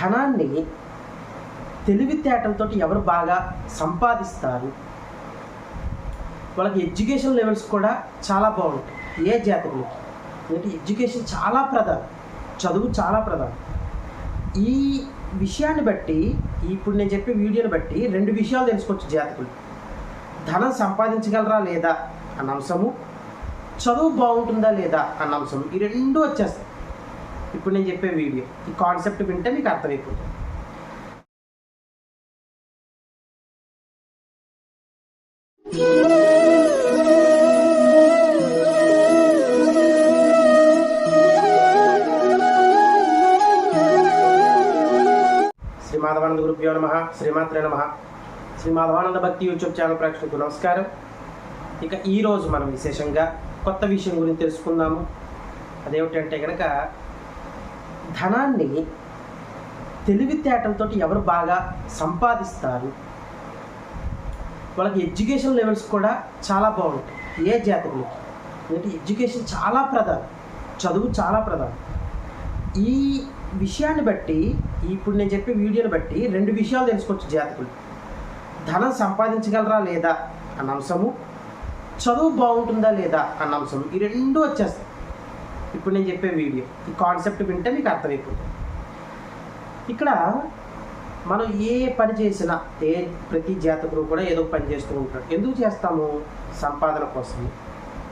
ధనాన్ని తెలివితేటలతో ఎవరు బాగా సంపాదిస్తారు? వాళ్ళకి ఎడ్యుకేషన్ లెవెల్స్ కూడా చాలా బాగుంటాయి. ఏ జాతకులకి ఎందుకంటే ఎడ్యుకేషన్ చాలా ప్రధానం. చదువు చాలా ప్రధానం. ఈ విషయాన్ని బట్టి ఇప్పుడు నేను చెప్పే వీడియోని బట్టి రెండు విషయాలు తెలుసుకోవచ్చు జాతకులు. ధనం సంపాదించగలరా లేదా అన్న అంశము చదువు బాగుంటుందా లేదా అన్న అంశం ఈ రెండు వచ్చేస్తాయి. ఇప్పుడు నేను చెప్పే వీడియో. ఈ కాన్సెప్ట్ వింటే మీకు అర్థమైపోతుంది. శ్రీ మాధవానంద గురుభ్యో నమ శ్రీమాత్రే నమ. శ్రీ మాధవానంద భక్తి యూట్యూబ్ ఛానల్ ప్రేక్షకులకు నమస్కారం. ఇక ఈరోజు మనం విశేషంగా కొత్త విషయం గురించి తెలుసుకుందాము. అదేమిటంటే కనుక ధనాన్ని తెలివితేటలతో ఎవరు బాగా సంపాదిస్తారు? వాళ్ళకి ఎడ్యుకేషన్ లెవెల్స్ కూడా చాలా బాగుంటాయి. ఏ జాతకులకి ఎందుకంటే ఎడ్యుకేషన్ చాలా ప్రధానం. చదువు చాలా ప్రధానం. ఈ విషయాన్ని బట్టి ఇప్పుడు నేను చెప్పే వీడియోని బట్టి రెండు విషయాలు తెలుసుకోవచ్చు జాతకులు. ధనం సంపాదించగలరా లేదా అన్న అంశము చదువు బాగుంటుందా లేదా అన్న అంశము ఈ రెండు వచ్చేస్తాయి. ఇప్పుడు నేను చెప్పే వీడియో. ఈ కాన్సెప్ట్ వింటే మీకు అర్థమైపోతుంది. ఇక్కడ మనం ఏ పని చేసినా ఏ ప్రతి జాతకుడు కూడా ఏదో పని చేస్తూ ఉంటాడు. ఎందుకు చేస్తాము? సంపాదన కోసం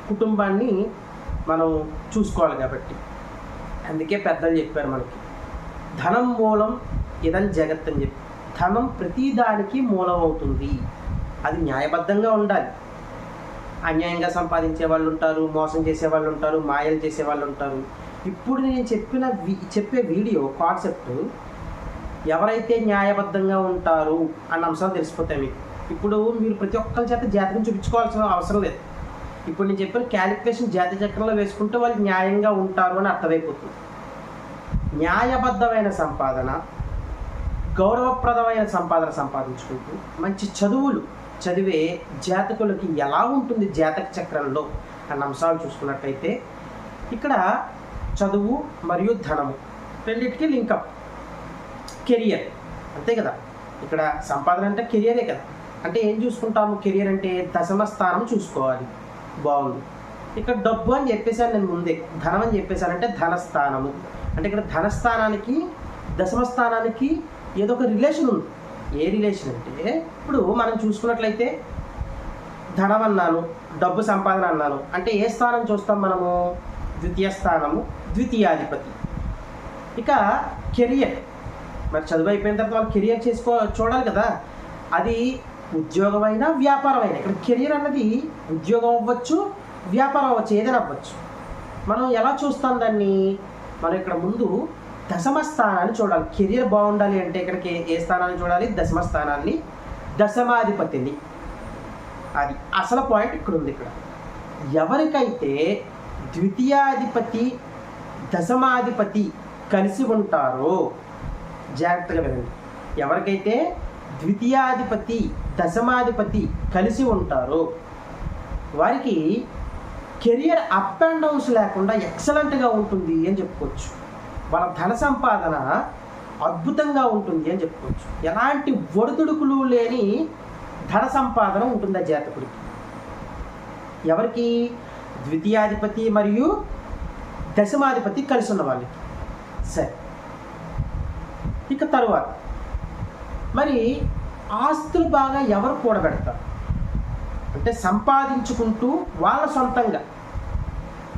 కుటుంబాన్ని మనం చూసుకోవాలి కాబట్టి. అందుకే పెద్దలు చెప్పారు మనకి ధనం మూలం ఇదని జగత్ అని చెప్పి. ధనం ప్రతిదానికి మూలం అవుతుంది. అది న్యాయబద్ధంగా ఉండాలి. అన్యాయంగా సంపాదించే వాళ్ళు ఉంటారు మోసం చేసే వాళ్ళు ఉంటారు మాయలు చేసే వాళ్ళు ఉంటారు. ఇప్పుడు నేను చెప్పిన చెప్పే వీడియో కాన్సెప్ట్ ఎవరైతే న్యాయబద్ధంగా ఉంటారు అన్న అంశాలు తెలిసిపోతాయి మీకు. ఇప్పుడు మీరు ప్రతి ఒక్కరి చేత జాతకం చూపించుకోవాల్సిన అవసరం లేదు. ఇప్పుడు నేను చెప్పిన క్యాలిక్యులేషన్ జాతి చక్రంలో వేసుకుంటే వాళ్ళు న్యాయంగా ఉంటారు అని అర్థమైపోతుంది. న్యాయబద్ధమైన సంపాదన గౌరవప్రదమైన సంపాదన సంపాదించుకుంటూ మంచి చదువులు చదివే జాతకులకి ఎలా ఉంటుంది జాతక చక్రంలో అన్న అంశాలు చూసుకున్నట్టయితే ఇక్కడ చదువు మరియు ధనము రెండింటికి లింకప్ కెరియర్. అంతే కదా? ఇక్కడ సంపాదన అంటే కెరియరే కదా? అంటే ఏం చూసుకుంటాము? కెరియర్ అంటే దశమ స్థానం చూసుకోవాలి. బాగుంది. ఇక్కడ డబ్బు అని చెప్పేసాను నేను ముందే. ధనం అని చెప్పేశానంటే ధనస్థానము. అంటే ఇక్కడ ధనస్థానానికి దశమ స్థానానికి ఏదో ఒక రిలేషన్ ఉంది. ఏ రిలేషన్ అంటే ఇప్పుడు మనం చూసుకున్నట్లయితే ధనం అన్నాను డబ్బు సంపాదన అన్నాను అంటే ఏ స్థానం చూస్తాం మనము? ద్వితీయ స్థానము ద్వితీయాధిపతి. ఇక కెరియర్. మరి చదువు అయిపోయిన తర్వాత వాళ్ళు కెరియర్ చేసుకో చూడాలి కదా. అది ఉద్యోగమైనా వ్యాపారమైనా. ఇక్కడ కెరియర్ అన్నది ఉద్యోగం అవ్వచ్చు వ్యాపారం అవ్వచ్చు ఏదైనా అవ్వచ్చు. మనం ఎలా చూస్తాం దాన్ని? మనం ఇక్కడ ముందు దశమ స్థానాన్ని చూడాలి. కెరియర్ బాగుండాలి అంటే ఇక్కడికి ఏ స్థానాన్ని చూడాలి? దశమ స్థానాన్ని దశమాధిపతిని. అది అసలు పాయింట్ ఇక్కడ ఉంది ఇక్కడ. ఎవరికైతే ద్వితీయాధిపతి దశమాధిపతి కలిసి ఉంటారో జాగ్రత్తగా వినండి. ఎవరికైతే ద్వితీయాధిపతి దశమాధిపతి కలిసి ఉంటారో వారికి కెరియర్ అప్ అండ్ డౌన్స్ లేకుండా ఎక్సలెంట్గా ఉంటుంది అని చెప్పుకోవచ్చు. వాళ్ళ ధన సంపాదన అద్భుతంగా ఉంటుంది అని చెప్పుకోవచ్చు. ఎలాంటి ఒడిదుడుకులు లేని ధన సంపాదన ఉంటుంది ఆ జాతకుడికి? ఎవరికి? ద్వితీయాధిపతి మరియు దశమాధిపతి కలిసి ఉన్న వాళ్ళకి. సరే. ఇక తరువాత. మరి ఆస్తులు బాగా ఎవరు కూడబెడతారు? అంటే సంపాదించుకుంటూ వాళ్ళ సొంతంగా.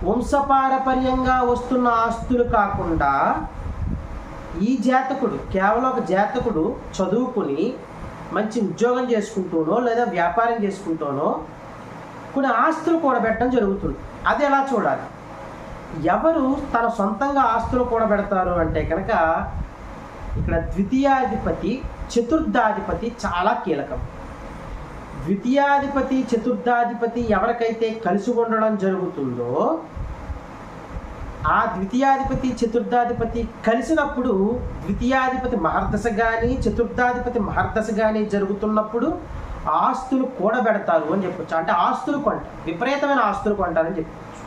వంశపారపర్యంగా వస్తున్న ఆస్తులు కాకుండా ఈ జాతకుడు కేవలం ఒక జాతకుడు చదువుకుని మంచి ఉద్యోగం చేసుకుంటూనో లేదా వ్యాపారం చేసుకుంటూనో కొన్ని ఆస్తులు కూడబెట్టడం జరుగుతుంది. అది ఎలా చూడాలి? ఎవరు తన సొంతంగా ఆస్తులు కూడబెడతారు అంటే కనుక ఇక్కడ ద్వితీయాధిపతి చతుర్థాధిపతి చాలా కీలకం. ద్వితీయాధిపతి చతుర్థాధిపతి ఎవరికైతే కలిసి ఉండడం జరుగుతుందో ఆ ద్వితీయాధిపతి చతుర్థాధిపతి కలిసినప్పుడు ద్వితీయాధిపతి మహర్దశ కానీ చతుర్థాధిపతి మహర్దశ కానీ జరుగుతున్నప్పుడు ఆస్తులు కూడబెడతారు అని చెప్పొచ్చు. అంటే ఆస్తులు కొంటారు విపరీతమైన ఆస్తులు కొంటారని చెప్పొచ్చు.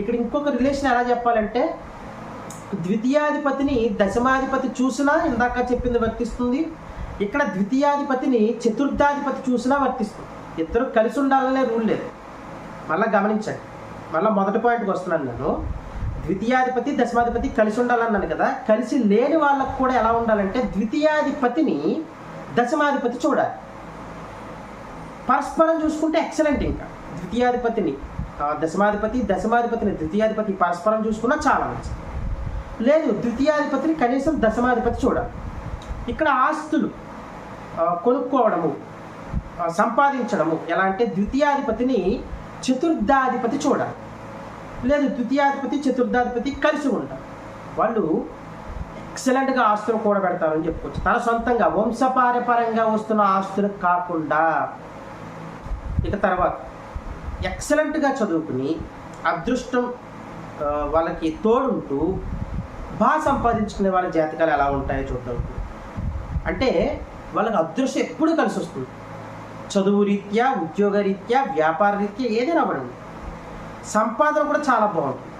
ఇక్కడ ఇంకొక రిలేషన్ ఎలా చెప్పాలంటే ద్వితీయాధిపతిని దశమాధిపతి చూసినా ఇందాక చెప్పింది వర్తిస్తుంది. ఇక్కడ ద్వితీయాధిపతిని చతుర్థాధిపతి చూసినా వర్తిస్తుంది. ఇద్దరు కలిసి ఉండాలనే రూల్ లేదు. మళ్ళీ గమనించండి. మళ్ళీ మొదటి పాయింట్కి వస్తున్నాను నేను. ద్వితీయాధిపతి దశమాధిపతి కలిసి ఉండాలన్నాను కదా. కలిసి లేని వాళ్ళకు కూడా ఎలా ఉండాలంటే ద్వితీయాధిపతిని దశమాధిపతి చూడాలి. పరస్పరం చూసుకుంటే ఎక్సలెంట్ ఇంకా. ద్వితీయాధిపతిని దశమాధిపతి దశమాధిపతిని ద్వితీయాధిపతి పరస్పరం చూసుకున్నా చాలా మంచిది. లేదు ద్వితీయాధిపతిని కనీసం దశమాధిపతి చూడాలి. ఇక్కడ ఆస్తులు కొనుక్కోవడము సంపాదించడము. ఎలా అంటే ద్వితీయాధిపతిని చతుర్థాధిపతి చూడాలి. లేదు ద్వితీయాధిపతి చతుర్థాధిపతి కలిసి ఉంటారు. వాళ్ళు ఎక్సలెంట్గా ఆస్తులు కూడబెడతారని చెప్పుకోవచ్చు. తన సొంతంగా వంశపారపరంగా వస్తున్న ఆస్తులు కాకుండా ఇక తర్వాత ఎక్సలెంట్గా చదువుకుని అదృష్టం వాళ్ళకి తోడుంటూ బాగా సంపాదించుకునే వాళ్ళ జాతకాలు ఎలా ఉంటాయో చూద్దాం. అంటే వాళ్ళకి అదృష్టం ఎప్పుడు కలిసి వస్తుంది. చదువు రీత్యా ఉద్యోగ రీత్యా వ్యాపార రీత్యా ఏదైనా పడండి సంపాదన కూడా చాలా బాగుంటుంది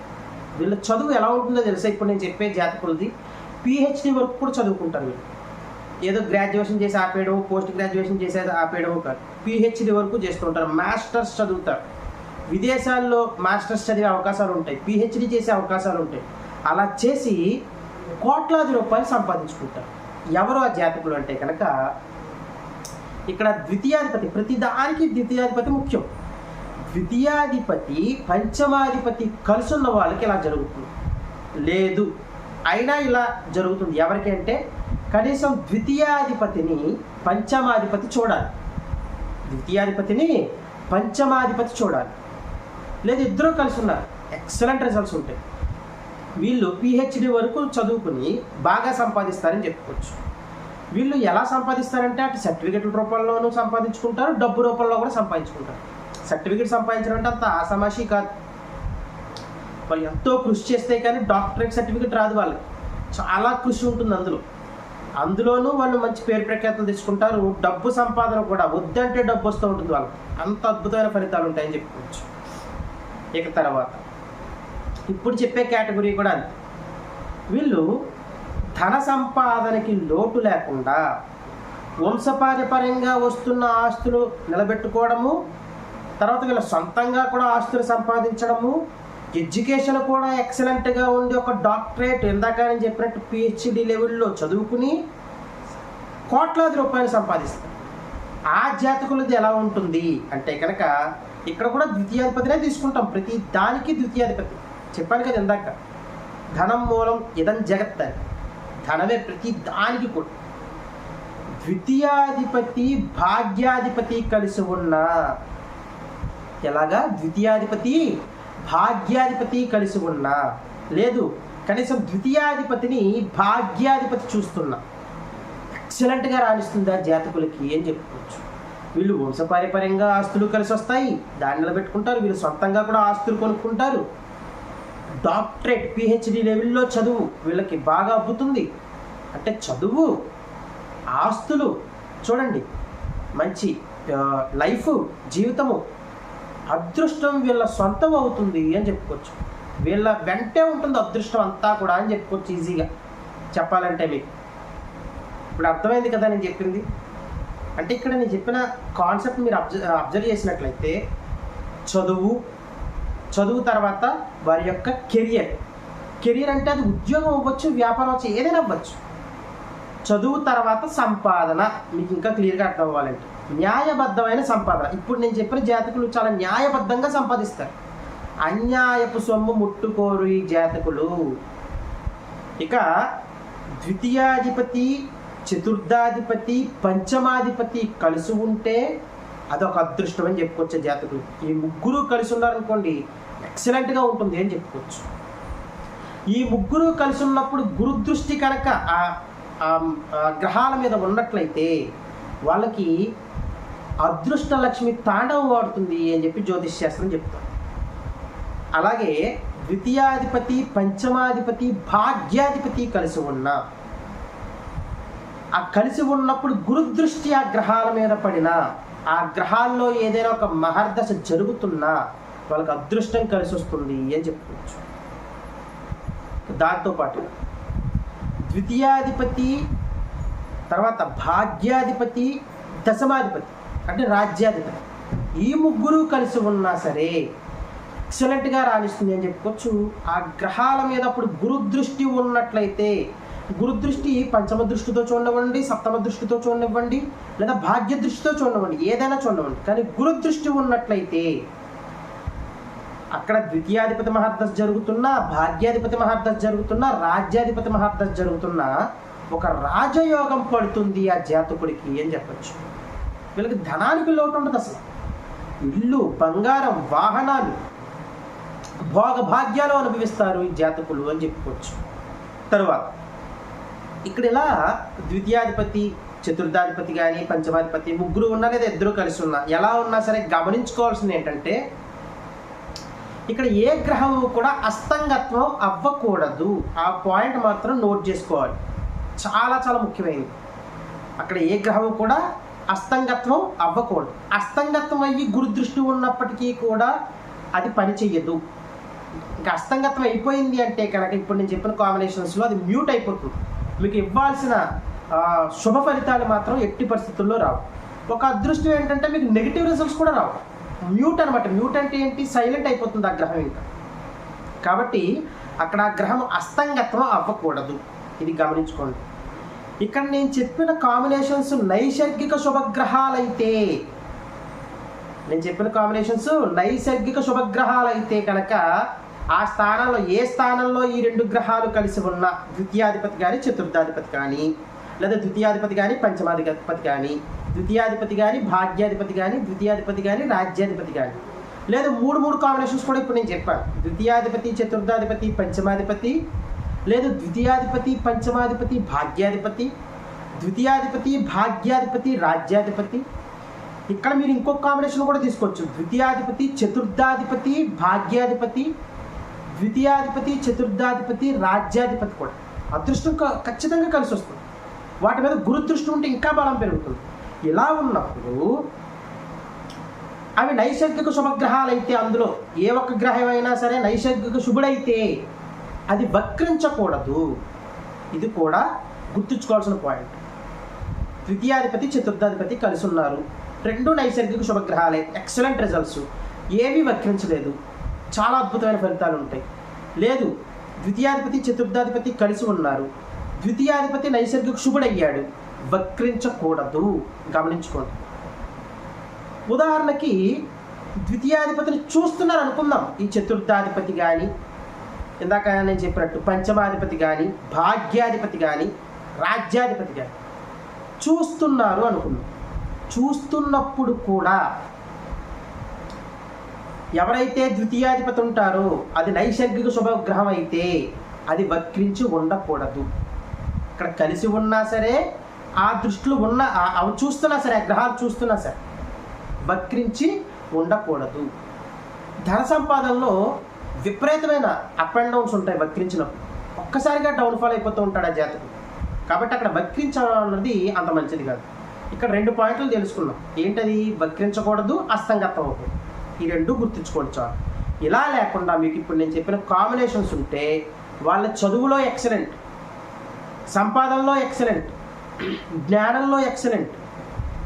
వీళ్ళ చదువు ఎలా ఉంటుందో తెలుసా? ఇప్పుడు నేను చెప్పే జాతకులది. పిహెచ్డి వరకు కూడా చదువుకుంటారు వీళ్ళు. ఏదో గ్రాడ్యుయేషన్ చేసి ఆపేయడం పోస్ట్ గ్రాడ్యుయేషన్ చేసేది ఆపేయడం కాదు. పిహెచ్డి వరకు చేస్తూ ఉంటారు మాస్టర్స్ చదువుతారు. విదేశాల్లో మాస్టర్స్ చదివే అవకాశాలు ఉంటాయి. పిహెచ్డి చేసే అవకాశాలు ఉంటాయి. అలా చేసి కోట్లాది రూపాయలు సంపాదించుకుంటారు. ఎవరో జాతకులు అంటే కనుక ఇక్కడ ద్వితీయాధిపతి ప్రతి దానికి ద్వితీయాధిపతి ముఖ్యం. ద్వితీయాధిపతి పంచమాధిపతి కలిసి ఉన్న వాళ్ళకి ఇలా జరుగుతుంది. లేదు అయినా ఇలా జరుగుతుంది. ఎవరికి అంటే కనీసం ద్వితీయాధిపతిని పంచమాధిపతి చూడాలి. ద్వితీయాధిపతిని పంచమాధిపతి చూడాలి. లేదు ఇద్దరూ కలిసి ఉన్నారు. ఎక్సలెంట్ రిజల్ట్స్ ఉంటాయి. వీళ్ళు పిహెచ్డి వరకు చదువుకుని బాగా సంపాదిస్తారని చెప్పుకోవచ్చు. వీళ్ళు ఎలా సంపాదిస్తారంటే అటు సర్టిఫికెట్ల రూపంలోనూ సంపాదించుకుంటారు డబ్బు రూపంలో కూడా సంపాదించుకుంటారు. సర్టిఫికెట్ సంపాదించడం అంటే అంత ఆసమాషి కాదు. వాళ్ళు ఎంతో కృషి చేస్తే కానీ డాక్టరేట్ సర్టిఫికెట్ రాదు వాళ్ళకి. చాలా కృషి ఉంటుంది అందులో. అందులోనూ వాళ్ళు మంచి పేరు ప్రఖ్యాతలు తెచ్చుకుంటారు డబ్బు సంపాదన కూడా వద్దంటే డబ్బు వస్తూ ఉంటుంది వాళ్ళకి. అంత అద్భుతమైన ఫలితాలు ఉంటాయని చెప్పుకోవచ్చు. ఇక తర్వాత. ఇప్పుడు చెప్పే కేటగిరీ కూడా అది. వీళ్ళు ధన సంపాదనకి లోటు లేకుండా వంశపారపర్యంగా వస్తున్న ఆస్తులు నిలబెట్టుకోవడము తర్వాత వీళ్ళ సొంతంగా కూడా ఆస్తులు సంపాదించడము ఎడ్యుకేషన్ కూడా ఎక్సలెంట్గా ఉండి ఒక డాక్టరేట్ ఇందాక నేను చెప్పినట్టు పిహెచ్డి లెవెల్లో చదువుకుని కోట్లాది రూపాయలు సంపాదిస్తారు. ఆ జాతకులది ఎలా ఉంటుంది అంటే కనుక ఇక్కడ కూడా ద్వితీయాధిపతినే తీసుకుంటాం. ప్రతి దానికి ద్వితీయాధిపతి. చెప్పాను కదా ఇందాక. ధనం మూలం ఇదం జగత్ అని. ధనమే ప్రతి దానికి కూడా. ద్వితీయాధిపతి భాగ్యాధిపతి కలిసి ఉన్న ఎలాగా? ద్వితీయాధిపతి భాగ్యాధిపతి కలిసి ఉన్న. లేదు కనీసం ద్వితీయాధిపతిని భాగ్యాధిపతి చూస్తున్నా. ఎక్సలెంట్గా రాణిస్తుందా జాతకులకి అని చెప్పుకోవచ్చు. వీళ్ళు వంశపారిపర్యంగా ఆస్తులు కలిసి వస్తాయి దాన్ని నిలబెట్టుకుంటారు. వీళ్ళు సొంతంగా కూడా ఆస్తులు కొనుక్కుంటారు. డాక్టరేట్ పిహెచ్డి లెవెల్లో చదువు వీళ్ళకి బాగా అబ్బుతుంది. అంటే చదువు ఆస్తులు చూడండి మంచి లైఫ్ జీవితము అదృష్టం వీళ్ళ సొంతం అవుతుంది అని చెప్పుకోవచ్చు. వీళ్ళ వెంటే ఉంటుంది అదృష్టం అంతా కూడా అని చెప్పుకోవచ్చు ఈజీగా. చెప్పాలంటే మీకు. ఇప్పుడు అర్థమైంది కదా నేను చెప్పింది? అంటే ఇక్కడ నేను చెప్పిన కాన్సెప్ట్ మీరు అబ్జర్వ్ అబ్జర్వ్ చేసినట్లయితే చదువు చదువు తర్వాత వారి యొక్క కెరియర్. కెరియర్ అంటే అది ఉద్యోగం అవ్వచ్చు వ్యాపారం అవ్వచ్చు ఏదైనా అవ్వచ్చు. చదువు తర్వాత సంపాదన. మీకు ఇంకా క్లియర్గా అర్థం అవ్వాలంటే. న్యాయబద్ధమైన సంపాదన. ఇప్పుడు నేను చెప్పిన జాతకులు చాలా న్యాయబద్ధంగా సంపాదిస్తారు. అన్యాయపు సొమ్ము ముట్టుకోరు ఈ జాతకులు. ఇక ద్వితీయాధిపతి చతుర్థాధిపతి పంచమాధిపతి కలిసి ఉంటే అదొక అదృష్టం అని చెప్పుకోవచ్చు జాతకులు. ఈ ముగ్గురు కలిసి ఉన్నారనుకోండి ఎక్సలెంట్గా ఉంటుంది అని చెప్పుకోవచ్చు. ఈ ముగ్గురు కలిసి ఉన్నప్పుడు గురుదృష్టి కనుక ఆ గ్రహాల మీద ఉన్నట్లయితే వాళ్ళకి అదృష్ట లక్ష్మి తాండవం వాడుతుంది అని చెప్పి జ్యోతిష్ శాస్త్రం చెప్తారు అలాగే ద్వితీయాధిపతి పంచమాధిపతి భాగ్యాధిపతి కలిసి ఉన్న ఆ కలిసి ఉన్నప్పుడు గురుదృష్టి ఆ గ్రహాల మీద పడినా ఆ గ్రహాల్లో ఏదైనా ఒక మహర్దశ జరుగుతున్నా వాళ్ళకి అదృష్టం కలిసి వస్తుంది అని చెప్పుకోవచ్చు. దాంతోపాటు ద్వితీయాధిపతి తర్వాత భాగ్యాధిపతి దశమాధిపతి అంటే రాజ్యాధిపతి. ఈ ముగ్గురు కలిసి ఉన్నా సరే ఎక్సలెంట్గా రాణిస్తుంది అని చెప్పుకోవచ్చు. ఆ గ్రహాల మీద అప్పుడు గురుదృష్టి ఉన్నట్లయితే గురుదృష్టి పంచమ దృష్టితో చూడనివ్వండి సప్తమ దృష్టితో చూడనివ్వండి లేదా భాగ్య దృష్టితో చూడనివ్వండి ఏదైనా చూడనివ్వండి. కానీ గురుదృష్టి ఉన్నట్లయితే అక్కడ ద్వితీయాధిపతి మహాదశ జరుగుతున్నా భాగ్యాధిపతి మహాదశ జరుగుతున్నా రాజ్యాధిపతి మహాదశ జరుగుతున్నా ఒక రాజయోగం పడుతుంది ఆ జాతకుడికి అని చెప్పచ్చు. వీళ్ళకి ధనానికి లోటు ఉండదు అసలు. ఇల్లు బంగారం వాహనాలు భోగ భాగ్యాలు అనుభవిస్తారు ఈ జాతకులు అని చెప్పుకోవచ్చు. తరువాత ఇక్కడ ఇలా ద్వితీయాధిపతి చతుర్థాధిపతి కానీ పంచమాధిపతి ముగ్గురు ఉన్నా లేదా ఇద్దరు కలిసి ఉన్నా ఎలా ఉన్నా సరే గమనించుకోవాల్సింది ఏంటంటే ఇక్కడ ఏ గ్రహము కూడా అస్తంగత్వం అవ్వకూడదు. ఆ పాయింట్ మాత్రం నోట్ చేసుకోవాలి. చాలా చాలా ముఖ్యమైనది. అక్కడ ఏ గ్రహము కూడా అస్తంగత్వం అవ్వకూడదు. అస్తంగత్వం అయ్యి గురుదృష్టి ఉన్నప్పటికీ కూడా అది పని చెయ్యదు. ఇంకా అస్తంగత్వం అయిపోయింది అంటే కనుక ఇప్పుడు నేను చెప్పిన కాంబినేషన్స్లో అది మ్యూట్ అయిపోతుంది. మీకు ఇవ్వాల్సిన శుభ ఫలితాలు మాత్రం ఎట్టి పరిస్థితుల్లో రావు. ఒక అదృష్టం ఏంటంటే మీకు నెగిటివ్ రిజల్ట్స్ కూడా రావు. మ్యూట్ అనమాట మ్యూట్ అంటే ఏంటి? సైలెంట్ అయిపోతుంది ఆ గ్రహం ఇంకా. కాబట్టి అక్కడ ఆ గ్రహం అస్తంగత్వం అవ్వకూడదు. ఇది గమనించుకోండి. ఇక్కడ నేను చెప్పిన కాంబినేషన్స్ నైసర్గిక శుభగ్రహాలైతే నేను చెప్పిన కాంబినేషన్స్ నైసర్గిక శుభగ్రహాలైతే కనుక ఆ స్థానంలో ఏ స్థానంలో ఈ రెండు గ్రహాలు కలిసి ఉన్న ద్వితీయాధిపతి కానీ చతుర్థాధిపతి కానీ లేదా ద్వితీయాధిపతి కానీ పంచమాధిపతి కానీ ద్వితీయాధిపతి కానీ భాగ్యాధిపతి కానీ ద్వితీయాధిపతి కానీ రాజ్యాధిపతి కానీ లేదా మూడు మూడు కాంబినేషన్స్ కూడా ఇప్పుడు నేను చెప్పాను. ద్వితీయాధిపతి చతుర్థాధిపతి పంచమాధిపతి లేదు ద్వితీయాధిపతి పంచమాధిపతి భాగ్యాధిపతి ద్వితీయాధిపతి భాగ్యాధిపతి రాజ్యాధిపతి. ఇక్కడ మీరు ఇంకొక కాంబినేషన్ కూడా తీసుకోవచ్చు. ద్వితీయాధిపతి చతుర్థాధిపతి భాగ్యాధిపతి ద్వితీయాధిపతి చతుర్థాధిపతి రాజ్యాధిపతి కూడా. అదృష్టం క- ఖచ్చితంగా కలిసి వస్తుంది వాటి మీద గురుదృష్టి ఉంటే ఇంకా బలం పెరుగుతుంది. ఇలా ఉన్నప్పుడు అవి నైసర్గిక శుభగ్రహాలు అయితే అందులో ఏ ఒక్క గ్రహం అయినా సరే నైసర్గిక శుభుడైతే అది వక్రించకూడదు. ఇది కూడా గుర్తుంచుకోవాల్సిన పాయింట్ ద్వితీయాధిపతి చతుర్థాధిపతి కలిసి ఉన్నారు. రెండు నైసర్గిక శుభగ్రహాలే. ఎక్సలెంట్ రిజల్ట్స్ ఏవి వక్రించలేదు. చాలా అద్భుతమైన ఫలితాలు ఉంటాయి. లేదు ద్వితీయాధిపతి చతుర్థాధిపతి కలిసి ఉన్నారు. ద్వితీయాధిపతి నైసర్గిక శుభుడయ్యాడు. వక్రించకూడదు. గమనించుకోండి ఉదాహరణకి ద్వితీయాధిపతిని చూస్తున్నారు అనుకుందాం ఈ చతుర్థాధిపతి కానీ ఇందాక నేను చెప్పినట్టు పంచమాధిపతి కానీ భాగ్యాధిపతి కానీ రాజ్యాధిపతి కానీ చూస్తున్నారు అనుకుందాం. చూస్తున్నప్పుడు కూడా ఎవరైతే ద్వితీయాధిపతి ఉంటారో అది నైసర్గిక శుభగ్రహం అయితే అది వక్రించి ఉండకూడదు. ఇక్కడ కలిసి ఉన్నా సరే ఆ దృష్టిలో ఉన్న అవి చూస్తున్నా సరే ఆ గ్రహాలు చూస్తున్నా సరే వక్రించి ఉండకూడదు. ధన సంపాదనలో విపరీతమైన అప్ అండ్ డౌన్స్ ఉంటాయి వక్రించినప్పుడు. ఒక్కసారిగా డౌన్ఫాల్ అయిపోతూ ఉంటాడు ఆ జాతకు కాబట్టి అక్కడ వక్రించడం అన్నది అంత మంచిది కాదు. ఇక్కడ రెండు పాయింట్లు తెలుసుకున్నాం. ఏంటది? వక్రించకూడదు అస్తంగతం అవ్వకూడదు ఈ రెండు గుర్తుంచుకోండి చాలు. ఇలా లేకుండా మీకు ఇప్పుడు నేను చెప్పిన కాంబినేషన్స్ ఉంటే వాళ్ళ చదువులో ఎక్సలెంట్ సంపాదనలో ఎక్సలెంట్ జ్ఞానంలో ఎక్సలెంట్.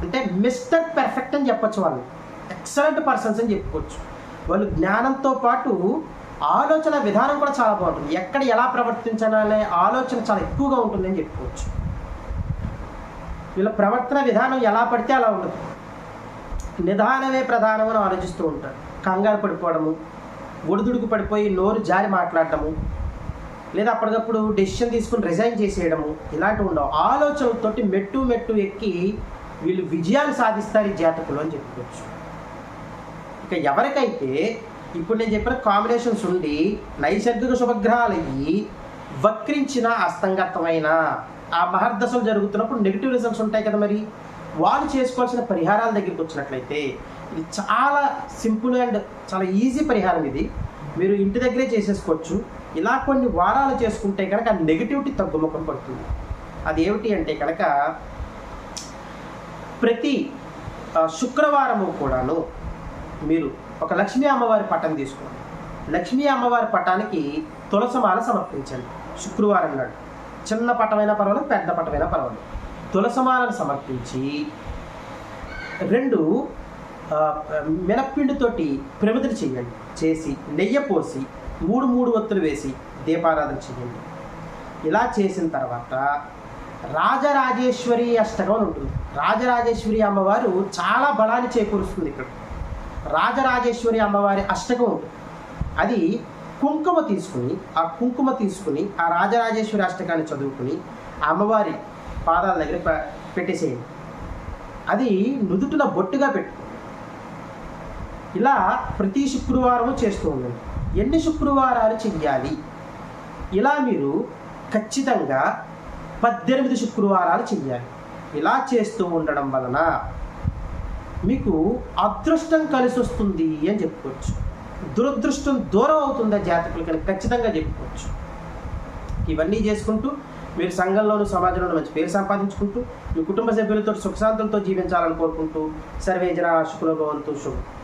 అంటే మిస్టర్ పెర్ఫెక్ట్ అని చెప్పొచ్చు వాళ్ళు. ఎక్సలెంట్ పర్సన్స్ అని చెప్పుకోవచ్చు. వాళ్ళు జ్ఞానంతో పాటు ఆలోచన విధానం కూడా చాలా బాగుంటుంది. ఎక్కడ ఎలా ప్రవర్తించాలనే ఆలోచన చాలా ఎక్కువగా ఉంటుందని చెప్పుకోవచ్చు. వీళ్ళ ప్రవర్తన విధానం ఎలా పడితే అలా ఉండదు నిదానమే ప్రధానం అని ఆలోచిస్తూ ఉంటారు. కంగారు పడిపోవడము ఒడిదుడుకు పడిపోయి నోరు జారి మాట్లాడటము లేదా అప్పటికప్పుడు డెసిషన్ తీసుకుని రిజైన్ చేసేయడము ఇలాంటివి ఉండవు. ఆలోచనలతోటి మెట్టు మెట్టు ఎక్కి వీళ్ళు విజయాలు సాధిస్తారు ఈ జాతకులు అని చెప్పుకోవచ్చు. ఇక ఎవరికైతే ఇప్పుడు నేను చెప్పిన కాంబినేషన్స్ ఉండి నైసర్గిక శుభగ్రహాలు అయ్యి వక్రించిన అస్తంగతమైన ఆ మహర్దశలు జరుగుతున్నప్పుడు నెగిటివ్ రిజల్ట్స్ ఉంటాయి కదా మరి. వాళ్ళు చేసుకోవాల్సిన పరిహారాల దగ్గరికి వచ్చినట్లయితే ఇది చాలా సింపుల్ అండ్ చాలా ఈజీ పరిహారం ఇది. మీరు ఇంటి దగ్గరే చేసేసుకోవచ్చు. ఇలా కొన్ని వారాలు చేసుకుంటే కనుక నెగిటివిటీ తగ్గుముఖం పడుతుంది. అది ఏమిటి అంటే కనుక ప్రతి శుక్రవారము కూడాను మీరు ఒక లక్ష్మీ అమ్మవారి పటం తీసుకోండి. లక్ష్మీ అమ్మవారి పటానికి తులసమాల సమర్పించండి శుక్రవారం నాడు. చిన్న పటమైన పర్వాలేదు పెద్ద పటమైన పర్వాలేదు. తులసమాలను సమర్పించి రెండు మినప్పిండితోటి ప్రమిదలు చేయండి. చేసి నెయ్యి పోసి మూడు మూడు ఒత్తులు వేసి దీపారాధన చేయండి. ఇలా చేసిన తర్వాత రాజరాజేశ్వరి అష్టకం అని ఉంటుంది. రాజరాజేశ్వరి అమ్మవారు చాలా బలాన్ని చేకూరుస్తుంది ఇక్కడ. రాజరాజేశ్వరి అమ్మవారి అష్టకం ఉంటుంది. అది కుంకుమ తీసుకుని ఆ కుంకుమ తీసుకుని ఆ రాజరాజేశ్వరి అష్టకాన్ని చదువుకుని ఆ అమ్మవారి పాదాల దగ్గర పెట్టేసేయండి. అది నుదుటిన బొట్టుగా పెట్టు ఇలా ప్రతి శుక్రవారము చేస్తూ ఉండండి. ఎన్ని శుక్రవారాలు చెయ్యాలి? ఇలా మీరు ఖచ్చితంగా పద్దెనిమిది శుక్రవారాలు చెయ్యాలి. ఇలా చేస్తూ ఉండడం వలన మీకు అదృష్టం కలిసి వస్తుంది అని చెప్పుకోవచ్చు. దురదృష్టం దూరం అవుతుందా జాతకులకని ఖచ్చితంగా చెప్పుకోవచ్చు. ఇవన్నీ చేసుకుంటూ మీరు సంఘంలోను సమాజంలోను మంచి పేరు సంపాదించుకుంటూ మీ కుటుంబ సభ్యులతో సుఖశాంతులతో జీవించాలని కోరుకుంటూ సర్వేజన శుక్రభవంతు శుభం.